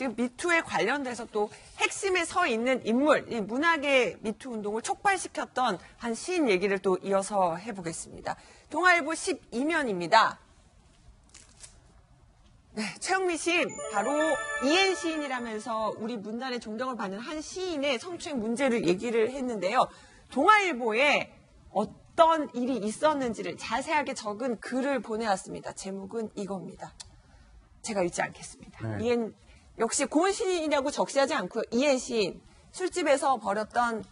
지금 미투에 관련돼서 또 핵심에 서 있는 인물, 이 문학의 미투 운동을 촉발시켰던 한 시인 얘기를 또 이어서 해보겠습니다. 동아일보 12면입니다. 네, 최영미 시인, 바로 이엔 시인이라면서 우리 문단의 존경을 받는 한 시인의 성추행 문제를 얘기를 했는데요. 동아일보에 어떤 일이 있었는지를 자세하게 적은 글을 보내왔습니다. 제목은 이겁니다. 제가 읽지 않겠습니다. 네. 이엔 역시 고은 시인이라고 적시하지 않고요. 시인 술집에서 벌였던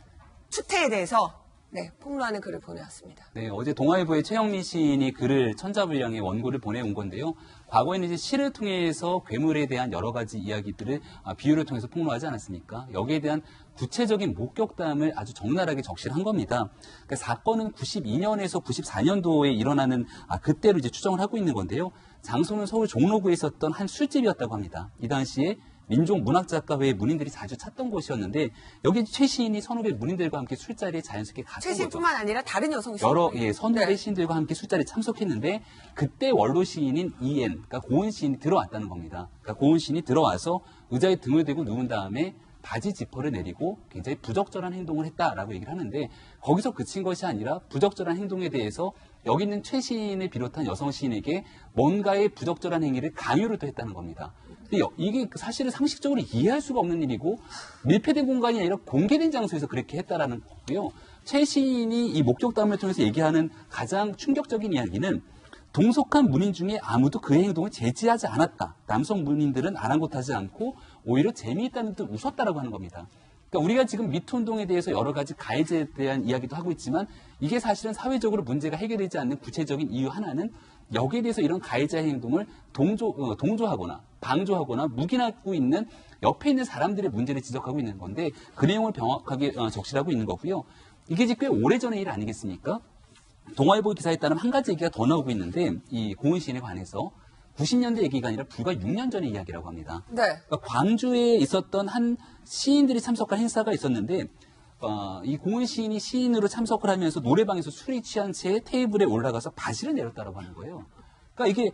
추태에 대해서 네, 폭로하는 글을 보내왔습니다. 네, 어제 동아일보의 최영민 시인이 글을 천자부양의 원고를 보내온 건데요. 과거에는 이제 시를 통해서 괴물에 대한 여러 가지 이야기들을 아, 비유를 통해서 폭로하지 않았습니까? 여기에 대한 구체적인 목격담을 아주 적나라하게 적시를 한 겁니다. 그러니까 사건은 92년에서 94년도에 일어나는 아, 그때로 이제 추정을 하고 있는 건데요. 장소는 서울 종로구에 있었던 한 술집이었다고 합니다. 이 당시에 민족문학작가회의 문인들이 자주 찾던 곳이었는데 여기 최 시인이 선후배 문인들과 함께 술자리에 자연스럽게 갔던 거죠. 최신뿐만 아니라 다른 여성 시인 여러 예, 선후배 네. 시인들과 함께 술자리에 참석했는데 그때 원로 시인인 이엔, 그러니까 고은 시인이 들어왔다는 겁니다. 그러니까 고은 시인이 들어와서 의자에 등을 대고 누운 다음에 바지 지퍼를 내리고 굉장히 부적절한 행동을 했다라고 얘기를 하는데 거기서 그친 것이 아니라 부적절한 행동에 대해서 여기 있는 최 시인을 비롯한 여성 시인에게 뭔가의 부적절한 행위를 강요를 또 했다는 겁니다. 근데 여- 이게 그 사실은 상식적으로 이해할 수가 없는 일이고 밀폐된 공간이 아니라 공개된 장소에서 그렇게 했다라는 거고요. 최 시인이 이 목격담을 통해서 얘기하는 가장 충격적인 이야기는 동석한 문인 중에 아무도 그의 행동을 제지하지 않았다. 남성 문인들은 아랑곳하지 않고 오히려 재미있다는 듯 웃었다라고 하는 겁니다. 그러니까 우리가 지금 미투 운동에 대해서 여러 가지 가해제에 대한 이야기도 하고 있지만 이게 사실은 사회적으로 문제가 해결되지 않는 구체적인 이유 하나는 여기에 대해서 이런 가해자의 행동을 동조, 어, 동조하거나 방조하거나 묵인하고 있는 옆에 있는 사람들의 문제를 지적하고 있는 건데 그 내용을 명확하게 어, 적시하고 있는 거고요. 이게 이제 꽤 오래전의 일 아니겠습니까? 동아일보 기사에 따르면 한 가지 얘기가 더 나오고 있는데 이 고은 시인에 관해서 90년대 얘기가 아니라 불과 6년 전의 이야기라고 합니다. 네. 그러니까 광주에 있었던 한 시인들이 참석한 행사가 있었는데 어, 이 고은 시인이 시인으로 참석을 하면서 노래방에서 술이 취한 채 테이블에 올라가서 바지를 내렸다라고 하는 거예요. 그러니까 이게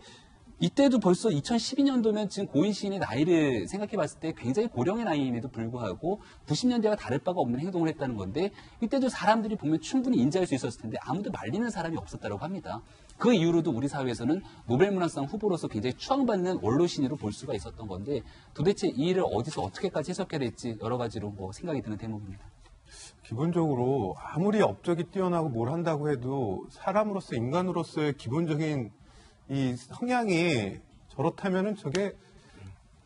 이때도 벌써 2012년도면 지금 고인 시인의 나이를 생각해 봤을 때 굉장히 고령의 나이임에도 불구하고 90년대와 다를 바가 없는 행동을 했다는 건데 이때도 사람들이 보면 충분히 인지할 수 있었을 텐데 아무도 말리는 사람이 없었다고 합니다. 그 이후로도 우리 사회에서는 노벨문학상 후보로서 굉장히 추앙받는 원로 시인으로 볼 수가 있었던 건데 도대체 이 일을 어디서 어떻게까지 해석해야 될지 여러 가지로 뭐 생각이 드는 대목입니다. 기본적으로 아무리 업적이 뛰어나고 뭘 한다고 해도 사람으로서 인간으로서의 기본적인 이 성향이 저렇다면은 저게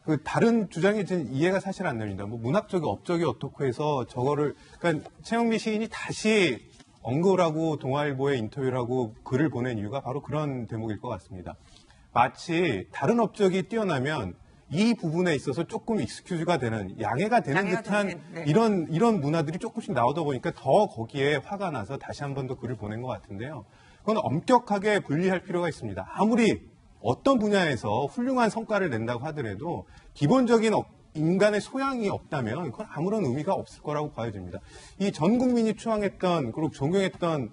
그 다른 주장이 좀 이해가 사실 안 됩니다. 뭐 문학적인 업적이 어떻고 해서 저거를 그러니까 최영미 시인이 다시 하고 동아일보에 인터뷰를 하고 글을 보낸 이유가 바로 그런 대목일 것 같습니다. 마치 다른 업적이 뛰어나면 이 부분에 있어서 조금 익스큐즈가 되는 양해가 되는 양해가 듯한 되는, 네. 이런 이런 문화들이 조금씩 나오다 보니까 더 거기에 화가 나서 다시 한 번 더 글을 보낸 것 같은데요. 그건 엄격하게 분리할 필요가 있습니다. 아무리 어떤 분야에서 훌륭한 성과를 낸다고 하더라도 기본적인 어- 인간의 소양이 없다면 그건 아무런 의미가 없을 거라고 봐야됩니다. 이 전 국민이 추앙했던 그리고 존경했던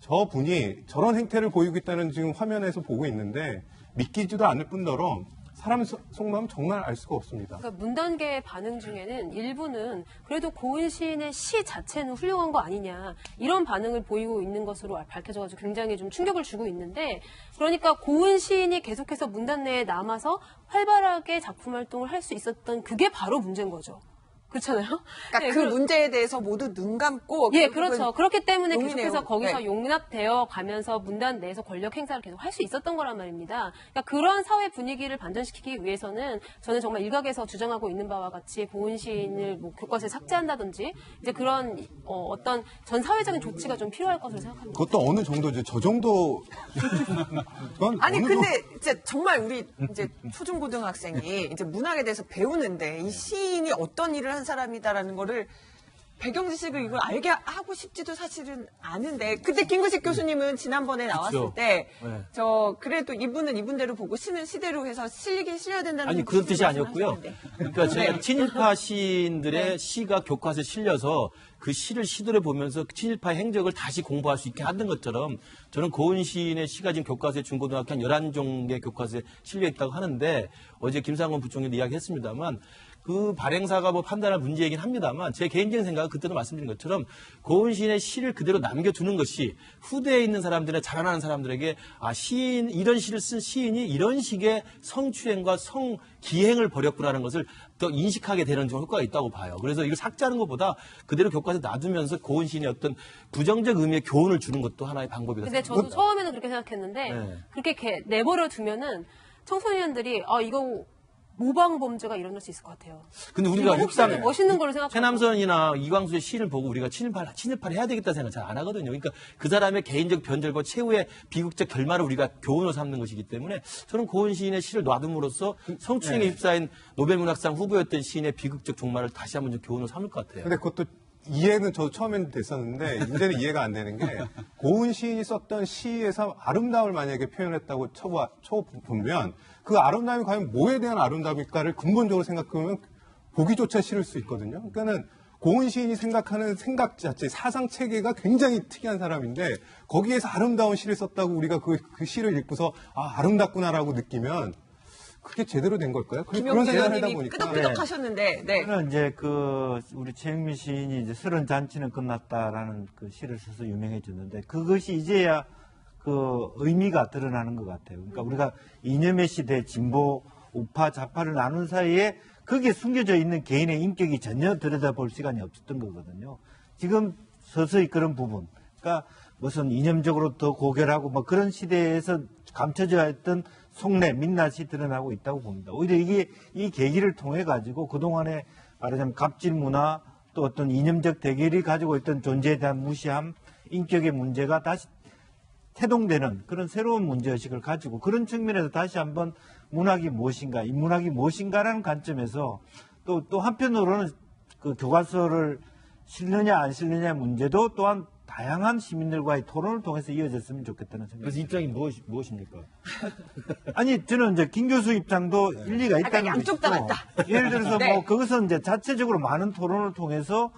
저 분이 저런 행태를 보이고 있다는 지금 화면에서 보고 있는데 믿기지도 않을 뿐더러 사람 속- 속마음 정말 알 수가 없습니다. 그러니까 문단계의 반응 중에는 일부는 그래도 고은 시인의 시 자체는 훌륭한 거 아니냐 이런 반응을 보이고 있는 것으로 밝혀져가지고 굉장히 좀 충격을 주고 있는데 그러니까 고은 시인이 계속해서 문단 내에 남아서 활발하게 작품 활동을 할 수 있었던 그게 바로 문제인 거죠. 그렇잖아요. 그러니까 네, 그 그러- 문제에 대해서 모두 눈 감고 예, 그렇죠. 그렇기 때문에 용인해요. 계속해서 거기서 네. 용납되어 가면서 문단 내에서 권력 행사를 계속 할 수 있었던 거란 말입니다. 그러니까 그런 사회 분위기를 반전시키기 위해서는 저는 정말 일각에서 주장하고 있는 바와 같이 보은 시인을 뭐 교과서에 삭제한다든지 이제 그런 어, 떤전 사회적인 조치가 좀 필요할 것으로 생각합니다. 그것도 어느 정도죠. 저 정도. 아니 근데 이제 정말 우리 이제 초중고등학생이 이제 문학에 대해서 배우는데 이 시인이 어떤 일을 한 사람이다라는 거를 배경 지식을 이걸 알게 하고 싶지도 사실은 않은데 그때 김구식 교수님은 지난번에 나왔을 그렇죠. 때 네. 저 그래도 이분은 이분대로 보고 시는 시대로 해서 실리긴 실려야 된다는 아니 그런 뜻이 아니었고요. 그러니까 저희가 네. 친일파 시인들의 네. 시가 교과서에 실려서 그 시를 시들해 보면서 친일파 행적을 다시 공부할 수 있게 하는 것처럼 저는 고은 시인의 시가 지금 교과서에 중고등학교 한 11종의 교과서에 실려 있다고 하는데 어제 김상곤 부총리도 이야기했습니다만 그 발행사가 뭐 판단할 문제이긴 합니다만 제 개인적인 생각은 그때도 말씀드린 것처럼 고은 시인의 시를 그대로 남겨두는 것이 후대에 있는 사람들의 자라나는 사람들에게 아 시인 이런 시를 쓴 시인이 이런 식의 성추행과 성 기행을 벌였구나라는 것을 더 인식하게 되는 좀 효과가 있다고 봐요. 그래서 이걸 삭제하는 것보다 그대로 교과서에 놔두면서 고은 시인의 어떤 부정적 의미의 교훈을 주는 것도 하나의 방법이다. 근데 저도 처음에는 그렇게 생각했는데 네. 그렇게 내버려 두면은 청소년들이 아 이거 모방 범죄가 일어날 수 있을 것 같아요. 근데 우리가 육상 멋있는 거를 생각하고 최남선이나 이광수의 시를 보고 우리가 친일파, 친일파를 해야 되겠다 생각 잘 안 하거든요. 그러니까 그 사람의 개인적 변절과 최후의 비극적 결말을 우리가 교훈으로 삼는 것이기 때문에 저는 고은 시인의 시를 놔둠으로써 성추행에 휩싸인 노벨문학상 후보였던 시인의 비극적 종말을 다시 한번 좀 교훈으로 삼을 것 같아요. 근데 그것도 이해는 저도 처음엔 됐었는데 이제는 이해가 안 되는 게 고은 시인이 썼던 시에서 아름다움을 만약에 표현했다고 쳐봐, 쳐보면 그 아름다움이 과연 뭐에 대한 아름다움일까를 근본적으로 생각하면 보기조차 싫을 수 있거든요. 그러니까는 고은 시인이 생각하는 생각 자체, 사상 체계가 굉장히 특이한 사람인데 거기에서 아름다운 시를 썼다고 우리가 그, 그 시를 읽고서 아 아름답구나라고 느끼면 그게 제대로 된 걸까요? 그- 그런 생각을 하다 보니까 끄덕끄덕 하셨는데 네. 저는 이제 그 우리 최영민 시인이 이제 서른 잔치는 끝났다라는 그 시를 써서 유명해졌는데 그것이 이제야 그 의미가 드러나는 것 같아요. 그러니까 우리가 이념의 시대 진보 우파 좌파를 나눈 사이에 거기에 숨겨져 있는 개인의 인격이 전혀 들여다볼 시간이 없었던 거거든요. 지금 서서히 그런 부분, 그러니까 무슨 이념적으로 더 고결하고 뭐 그런 시대에서 감춰져 있던 속내, 민낯이 드러나고 있다고 봅니다. 오히려 이게 이 계기를 통해 가지고 그동안에 말하자면 갑질 문화 또 어떤 이념적 대결이 가지고 있던 존재에 대한 무시함, 인격의 문제가 다시 태동되는 그런 새로운 문제의식을 가지고 그런 측면에서 다시 한번 문학이 무엇인가, 인문학이 무엇인가라는 관점에서 또, 또 한편으로는 그 교과서를 실느냐 안 실느냐 문제도 또한 다양한 시민들과의 토론을 통해서 이어졌으면 좋겠다는 생각이 그래서 입장이 무엇, 무엇입니까? 아니 저는 이제 김 교수 입장도 일리가 있다는 양쪽 다 맞다. 예를 들어서 네. 뭐 그것은 이제 자체적으로 많은 토론을 통해서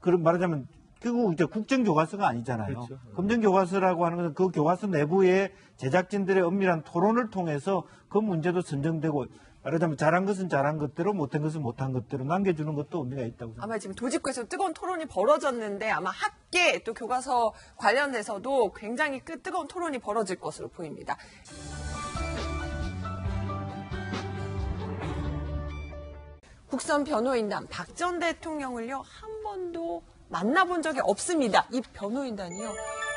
그런 말하자면 결국 이제 국정 교과서가 아니잖아요. 그렇죠. 검정 교과서라고 하는 것은 그 교과서 내부의 제작진들의 엄밀한 토론을 통해서 그 문제도 선정되고 말하자면 잘한 것은 잘한 것대로 못한 것은 못한 것대로 남겨주는 것도 의미가 있다고 생각합니다. 아마 지금 도집구에서 뜨거운 토론이 벌어졌는데 아마 학계 또 교과서 관련해서도 굉장히 그 뜨거운 토론이 벌어질 것으로 보입니다. 국선 변호인단 박 전 대통령을요 한 번도 만나본 적이 없습니다. 이 변호인단이요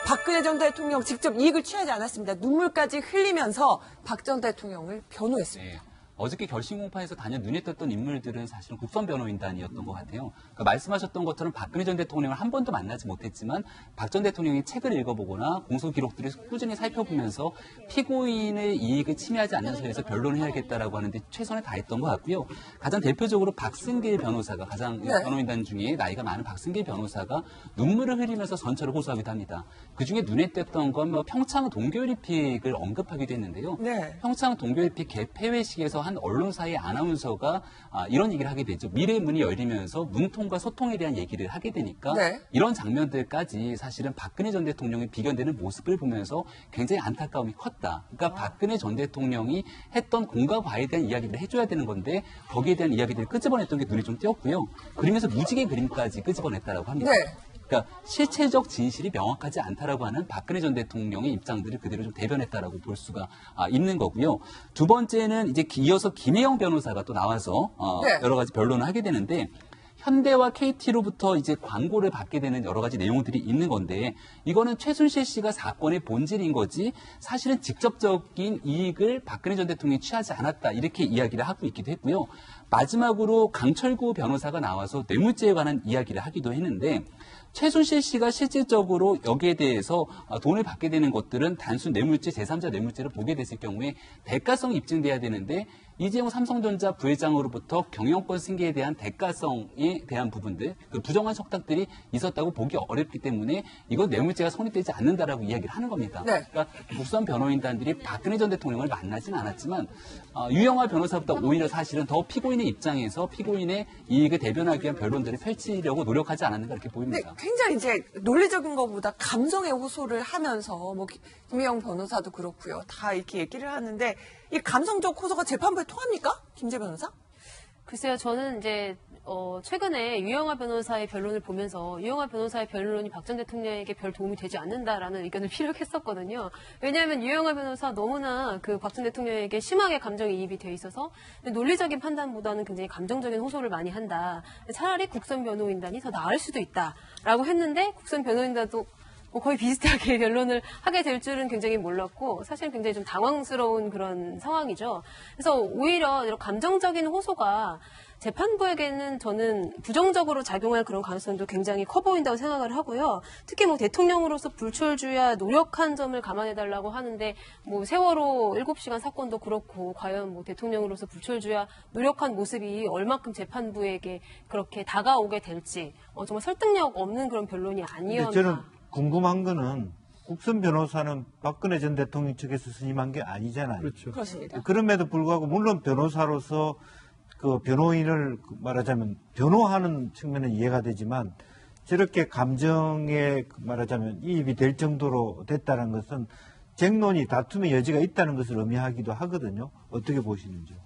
박근혜 전 대통령 직접 이익을 취하지 않았습니다. 눈물까지 흘리면서 박 전 대통령을 변호했습니다. 네. 어저께 결심 공판에서 단연 눈에 띄었던 인물들은 사실은 국선 변호인단이었던 것 같아요. 그러니까 말씀하셨던 것처럼 박근혜 전 대통령을 한 번도 만나지 못했지만 박 전 대통령이 책을 읽어보거나 공소 기록들을 꾸준히 살펴보면서 피고인의 이익을 침해하지 않는 선에서 변론을 해야겠다라고 하는데 최선을 다했던 것 같고요. 가장 대표적으로 박승길 변호사가 가장 네. 변호인단 중에 나이가 많은 박승길 변호사가 눈물을 흘리면서 전철을 호소하기도 합니다. 그 중에 눈에 띄었던 건 뭐 평창 동계올림픽을 언급하기도 했는데요. 네. 평창 동계올림픽 개폐회식에서 한 언론사의 아나운서가 아, 이런 얘기를 하게 되죠. 미래의 문이 열리면서 문통과 소통에 대한 얘기를 하게 되니까 네. 이런 장면들까지 사실은 박근혜 전 대통령이 비견되는 모습을 보면서 굉장히 안타까움이 컸다. 그러니까 박근혜 전 대통령이 했던 공과 과에 대한 이야기를 해줘야 되는 건데 거기에 대한 이야기들을 끄집어냈던 게 눈에 좀 띄었고요. 그러면서 무지개 그림까지 끄집어냈다라고 합니다. 네. 그러니까 실체적 진실이 명확하지 않다라고 하는 박근혜 전 대통령의 입장들을 그대로 좀 대변했다라고 볼 수가 아, 있는 거고요. 두 번째는 이제 기- 이어서 김혜영 변호사가 또 나와서 어, 네. 여러 가지 변론을 하게 되는데 현대와 KT로부터 이제 광고를 받게 되는 여러 가지 내용들이 있는 건데 이거는 최순실 씨가 사건의 본질인 거지 사실은 직접적인 이익을 박근혜 전 대통령이 취하지 않았다 이렇게 이야기를 하고 있기도 했고요. 마지막으로 강철구 변호사가 나와서 뇌물죄에 관한 이야기를 하기도 했는데 최순실 씨가 실질적으로 여기에 대해서 어, 돈을 받게 되는 것들은 단순 뇌물죄, 제3자 뇌물죄를 보게 됐을 경우에 대가성이 입증돼야 되는데 이재용 삼성전자 부회장으로부터 경영권 승계에 대한 대가성에 대한 부분들, 그 부정한 석탁들이 있었다고 보기 어렵기 때문에 이건 뇌물죄가 성립되지 않는다라고 이야기를 하는 겁니다. 네. 그러니까 국선 변호인단들이 박근혜 전 대통령을 만나진 않았지만 어, 유영아 변호사보다 오히려 사실은 더 피고인의 입장에서 피고인의 이익을 대변하기 위한 변론들을 펼치려고 노력하지 않았는가 이렇게 보입니다. 굉장히 이제 논리적인 것보다 감성의 호소를 하면서 뭐 기- 김혜영 변호사도 그렇고요. 다 이렇게 얘기를 하는데 이 감성적 호소가 재판부에 통합니까? 김재 변호사? 글쎄요, 저는 이제 어, 최근에 유영아 변호사의 변론을 보면서 유영아 변호사의 변론이 박 전 대통령에게 별 도움이 되지 않는다라는 의견을 피력했었거든요. 왜냐하면 유영아 변호사 너무나 그 박 전 대통령에게 심하게 감정이입이 돼 있어서 논리적인 판단보다는 굉장히 감정적인 호소를 많이 한다. 차라리 국선 변호인단이 더 나을 수도 있다라고 했는데 국선 변호인단도 뭐 거의 비슷하게 변론을 하게 될 줄은 굉장히 몰랐고 사실 굉장히 좀 당황스러운 그런 상황이죠. 그래서 오히려 이런 감정적인 호소가 재판부에게는 저는 부정적으로 작용할 그런 가능성도 굉장히 커 보인다고 생각을 하고요. 특히 뭐 대통령으로서 불철주야 노력한 점을 감안해 달라고 하는데 뭐 세월호 7시간 사건도 그렇고 과연 뭐 대통령으로서 불철주야 노력한 모습이 얼마큼 재판부에게 그렇게 다가오게 될지 어, 정말 설득력 없는 그런 변론이 아니었나. 궁금한 거는 국선 변호사는 박근혜 전 대통령 측에서 선임한 게 아니잖아요. 그렇죠. 그렇습니다. 그럼에도 불구하고 물론 변호사로서 그 변호인을 말하자면 변호하는 측면은 이해가 되지만 저렇게 감정에 말하자면 이입이 될 정도로 됐다는 것은 쟁론이 다툼의 여지가 있다는 것을 의미하기도 하거든요. 어떻게 보시는지요?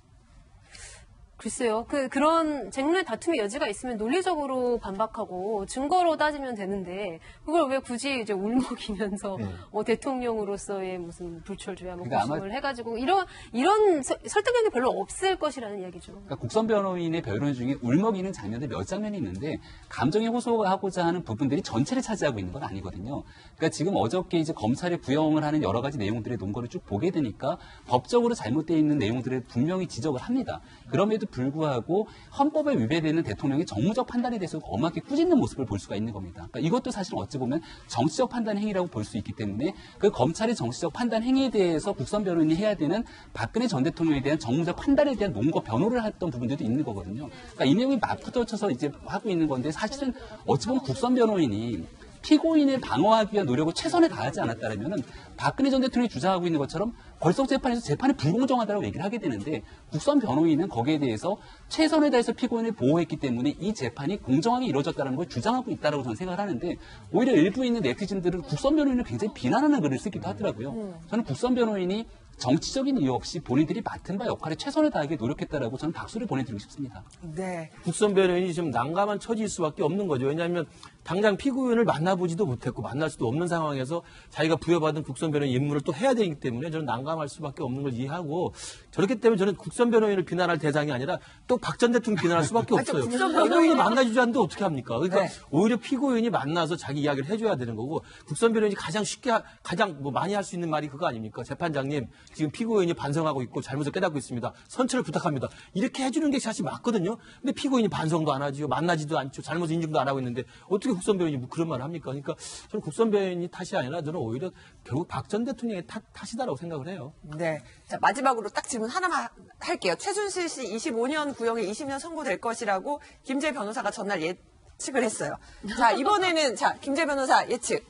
글쎄요. 그, 그런 쟁론의 다툼의 여지가 있으면 논리적으로 반박하고 증거로 따지면 되는데, 그걸 왜 굳이 이제 울먹이면서, 네. 어, 대통령으로서의 무슨 불철주야, 뭐, 그러니까 고심을 해가지고, 이런, 이런 서- 설득력이 별로 없을 것이라는 이야기죠. 그러니까 국선 변호인의 변론 중에 울먹이는 장면들 몇 장면이 있는데 감정의 호소하고자 하는 부분들이 전체를 차지하고 있는 건 아니거든요. 그러니까 지금 어저께 이제 검찰이 구형을 하는 여러 가지 내용들의 논거를 쭉 보게 되니까 법적으로 잘못되어 있는 내용들을 분명히 지적을 합니다. 그럼에도 불구하고 헌법에 위배되는 대통령의 정무적 판단에 대해서 엄하게 꾸짖는 모습을 볼 수가 있는 겁니다. 그러니까 이것도 사실 어찌 보면 정치적 판단 행위라고 볼 수 있기 때문에 그 검찰의 정치적 판단 행위에 대해서 국선 변호인이 해야 되는 박근혜 전 대통령에 대한 정무적 판단에 대한 논거 변호를 했던 부분들도 있는 거거든요. 그러니까 이 내용이 맞붙어쳐서 이제 하고 있는 건데 사실은 어찌 보면 국선 변호인이 피고인을 방어하기 위한 노력을 최선을 다하지 않았다면은 박근혜 전 대통령이 주장하고 있는 것처럼 벌써 재판에서 재판이 불공정하다고 얘기를 하게 되는데 국선 변호인은 거기에 대해서 최선을 다해서 피고인을 보호했기 때문에 이 재판이 공정하게 이루어졌다는 걸 주장하고 있다라고 저는 생각을 하는데 오히려 일부 있는 네티즌들은 국선 변호인을 굉장히 비난하는 글을 쓰기도 하더라고요. 저는 국선 변호인이 정치적인 이유 없이 본인들이 맡은 바 역할에 최선을 다하게 노력했다라고 저는 박수를 보내드리고 싶습니다. 네. 국선 변호인이 지금 난감한 처지일 수밖에 없는 거죠. 왜냐하면 당장 피고인을 만나보지도 못했고 만날 수도 없는 상황에서 자기가 부여받은 국선 변호인 임무를 또 해야 되기 때문에 저는 난감할 수밖에 없는 걸 이해하고 저렇기 때문에 저는 국선 변호인을 비난할 대상이 아니라 또 박 전 대통령 비난할 수밖에 없어요. 국선 피고인이 만나주지 않는데 어떻게 합니까? 그러니까 네. 오히려 피고인이 만나서 자기 이야기를 해줘야 되는 거고 국선 변호인이 가장 쉽게 하- 가장 뭐 많이 할 수 있는 말이 그거 아닙니까? 재판장님 지금 피고인이 반성하고 있고 잘못을 깨닫고 있습니다. 선처를 부탁합니다. 이렇게 해주는 게 사실 맞거든요. 근데 피고인이 반성도 안 하지요, 만나지도 않죠, 잘못 인증도 안 하고 있는데 어떻게 국선 변호인이 뭐 그런 말을 합니까? 그러니까 저는 국선 변호인이 탓이 아니라 저는 오히려 결국 박 전 대통령의 탓, 탓이다라고 생각을 해요. 네. 자, 마지막으로 딱 질문 하나만 할게요. 최순실 씨 25년 구형에 20년 선고될 것이라고 김재 변호사가 전날 예측을 했어요. 자, 이번에는 자, 김재 변호사 예측.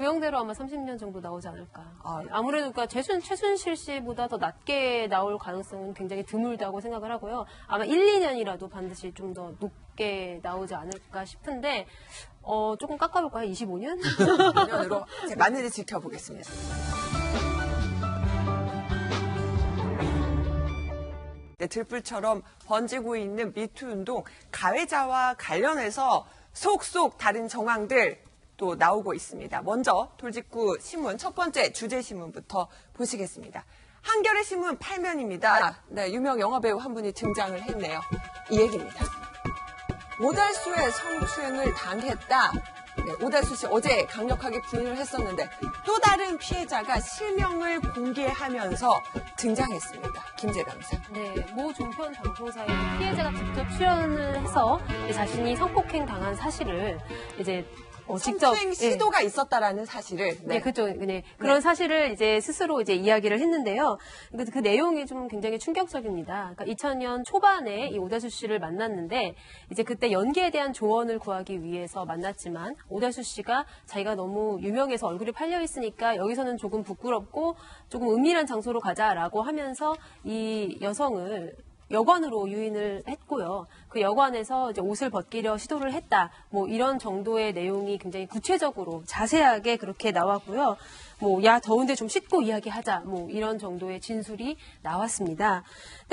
구형대로 아마 30년 정도 나오지 않을까. 아. 네, 아무래도 그러니까 최순, 최순실 씨보다 더 낮게 나올 가능성은 굉장히 드물다고 생각을 하고요. 아마 1, 2년이라도 반드시 좀 더 높게 나오지 않을까 싶은데, 어, 조금 깎아볼까요? 25년? 년으로 마늘을 지켜보겠습니다. 네, 들불처럼 번지고 있는 미투 운동 가해자와 관련해서 속속 다른 정황들 또 나오고 있습니다. 먼저 돌직구 신문 첫 번째 주제 신문부터 보시겠습니다. 한겨레 신문 8면입니다. 네, 유명 영화 배우 한 분이 등장을 했네요. 이 얘기입니다. 모달수의 성추행을 당했다. 네, 오달수 씨 어제 강력하게 부인을 했었는데 또 다른 피해자가 실명을 공개하면서 등장했습니다. 김재 변호사. 네, 모 종편 방송사에 피해자가 직접 출연을 해서 자신이 성폭행 당한 사실을 이제 어, 직접 예. 시도가 있었다라는 사실을 네, 그렇죠. 네. 그런 사실을 이제 스스로 이제 이야기를 했는데요. 그, 그 내용이 좀 굉장히 충격적입니다. 그러니까 2000년 초반에 이 오다수 씨를 만났는데 이제 그때 연기에 대한 조언을 구하기 위해서 만났지만 오다수 씨가 자기가 너무 유명해서 얼굴이 팔려 있으니까 여기서는 조금 부끄럽고 조금 은밀한 장소로 가자라고 하면서 이 여성을 여관으로 유인을 했고요. 그 여관에서 이제 옷을 벗기려 시도를 했다. 뭐 이런 정도의 내용이 굉장히 구체적으로 자세하게 그렇게 나왔고요. 뭐 야 더운데 좀 씻고 이야기하자. 뭐 이런 정도의 진술이 나왔습니다.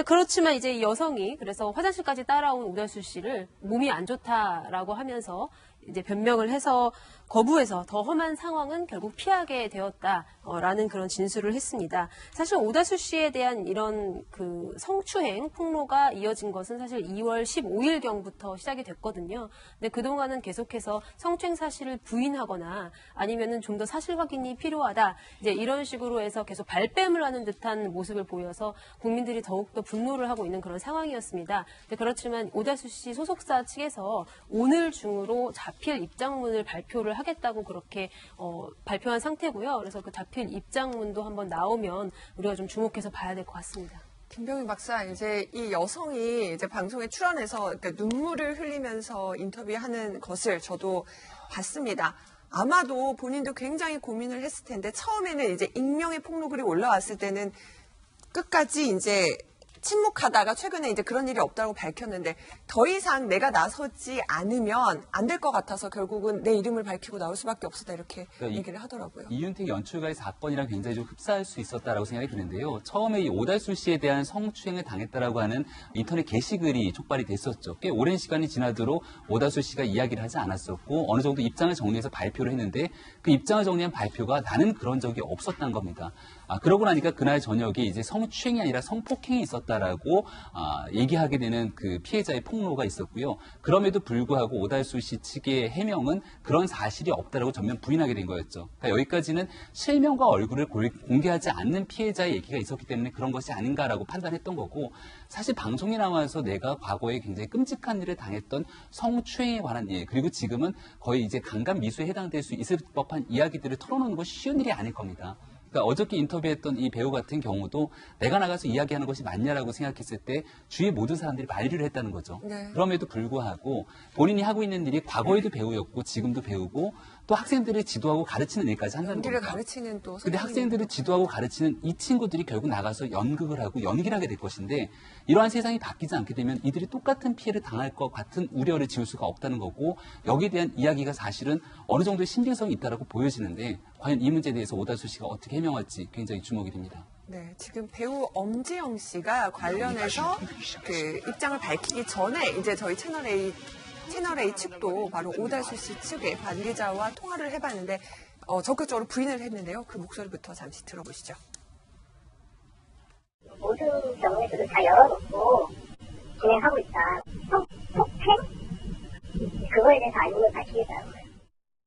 그렇지만 이제 이 여성이 그래서 화장실까지 따라온 오달수 씨를 몸이 안 좋다라고 하면서 이제 변명을 해서 거부해서 더 험한 상황은 결국 피하게 되었다라는 그런 진술을 했습니다. 사실 오다수 씨에 대한 이런 그 성추행 폭로가 이어진 것은 사실 2월 15일 경부터 시작이 됐거든요. 근데 그동안은 계속해서 성추행 사실을 부인하거나 아니면은 좀 더 사실 확인이 필요하다. 이제 이런 식으로 해서 계속 발뺌을 하는 듯한 모습을 보여서 국민들이 더욱더 분노를 하고 있는 그런 상황이었습니다. 그렇지만 오다수 씨 소속사 측에서 오늘 중으로 자필 입장문을 발표를 하겠다고 그렇게 어, 발표한 상태고요. 그래서 그 자필 입장문도 한번 나오면 우리가 좀 주목해서 봐야 될 것 같습니다. 김병희 박사, 이제 이 여성이 이제 방송에 출연해서 그러니까 눈물을 흘리면서 인터뷰하는 것을 저도 봤습니다. 아마도 본인도 굉장히 고민을 했을 텐데 처음에는 이제 익명의 폭로글이 올라왔을 때는 끝까지 이제 침묵하다가 최근에 이제 그런 일이 없다고 밝혔는데 더 이상 내가 나서지 않으면 안 될 것 같아서 결국은 내 이름을 밝히고 나올 수밖에 없었다 이렇게 그러니까 이- 얘기를 하더라고요. 이윤택 연출가의 사건이랑 굉장히 좀 흡사할 수 있었다라고 생각이 드는데요. 처음에 이 오달수 씨에 대한 성추행을 당했다라고 하는 인터넷 게시글이 촉발이 됐었죠. 꽤 오랜 시간이 지나도록 오달수 씨가 이야기를 하지 않았었고 어느 정도 입장을 정리해서 발표를 했는데 그 입장을 정리한 발표가 나는 그런 적이 없었다는 겁니다. 아, 그러고 나니까 그날 저녁에 이제 성추행이 아니라 성폭행이 있었다라고 아, 얘기하게 되는 그 피해자의 폭로가 있었고요. 그럼에도 불구하고 오달수 씨 측의 해명은 그런 사실이 없다라고 전면 부인하게 된 거였죠. 그러니까 여기까지는 실명과 얼굴을 골- 공개하지 않는 피해자의 얘기가 있었기 때문에 그런 것이 아닌가라고 판단했던 거고 사실 방송에 나와서 내가 과거에 굉장히 끔찍한 일을 당했던 성추행에 관한 일 그리고 지금은 거의 이제 강간 미수에 해당될 수 있을 법한 이야기들을 털어놓는 것이 쉬운 일이 아닐 겁니다. 그러니까 어저께 인터뷰했던 이 배우 같은 경우도 내가 나가서 이야기하는 것이 맞냐라고 생각했을 때 주위 모든 사람들이 반리를 했다는 거죠. 네. 그럼에도 불구하고 본인이 하고 있는 일이 과거에도 배우였고 지금도 배우고 또 학생들을 지도하고 가르치는 일까지 한다는 연기를 겁니다. 가르치는 또 근데 학생들을 지도하고 가르치는 이 친구들이 결국 나가서 연극을 하고 연기를 하게 될 것인데 이러한 세상이 바뀌지 않게 되면 이들이 똑같은 피해를 당할 것 같은 우려를 지울 수가 없다는 거고 여기에 대한 이야기가 사실은 어느 정도의 신빙성이 있다라고 보여지는데 과연 이 문제에 대해서 오달수 씨가 어떻게 해명할지 굉장히 주목이 됩니다. 네, 지금 배우 엄지영 씨가 관련해서 그 입장을 밝히기 전에 이제 저희 채널 A 채널 A 측도 바로 오달수 씨 측의 관계자와 통화를 해봤는데 어, 적극적으로 부인을 했는데요. 그 목소리부터 잠시 들어보시죠. 모든 경우에서도 다 열어놓고 진행하고 있다. 성, 폭행? 그거에 대해서 알림을 밝히겠다는 거예요.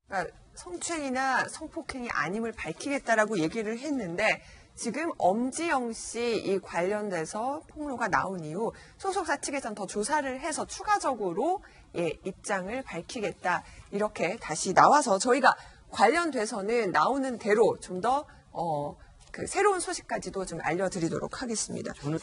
그러니까 성추행이나 성폭행이 아님을 밝히겠다라고 얘기를 했는데 지금 엄지영 씨 이 관련돼서 폭로가 나온 이후 소속사 측에선 더 조사를 해서 추가적으로 예, 입장을 밝히겠다 이렇게 다시 나와서 저희가 관련돼서는 나오는 대로 좀더 어, 그 새로운 소식까지도 좀 알려드리도록 하겠습니다. 저는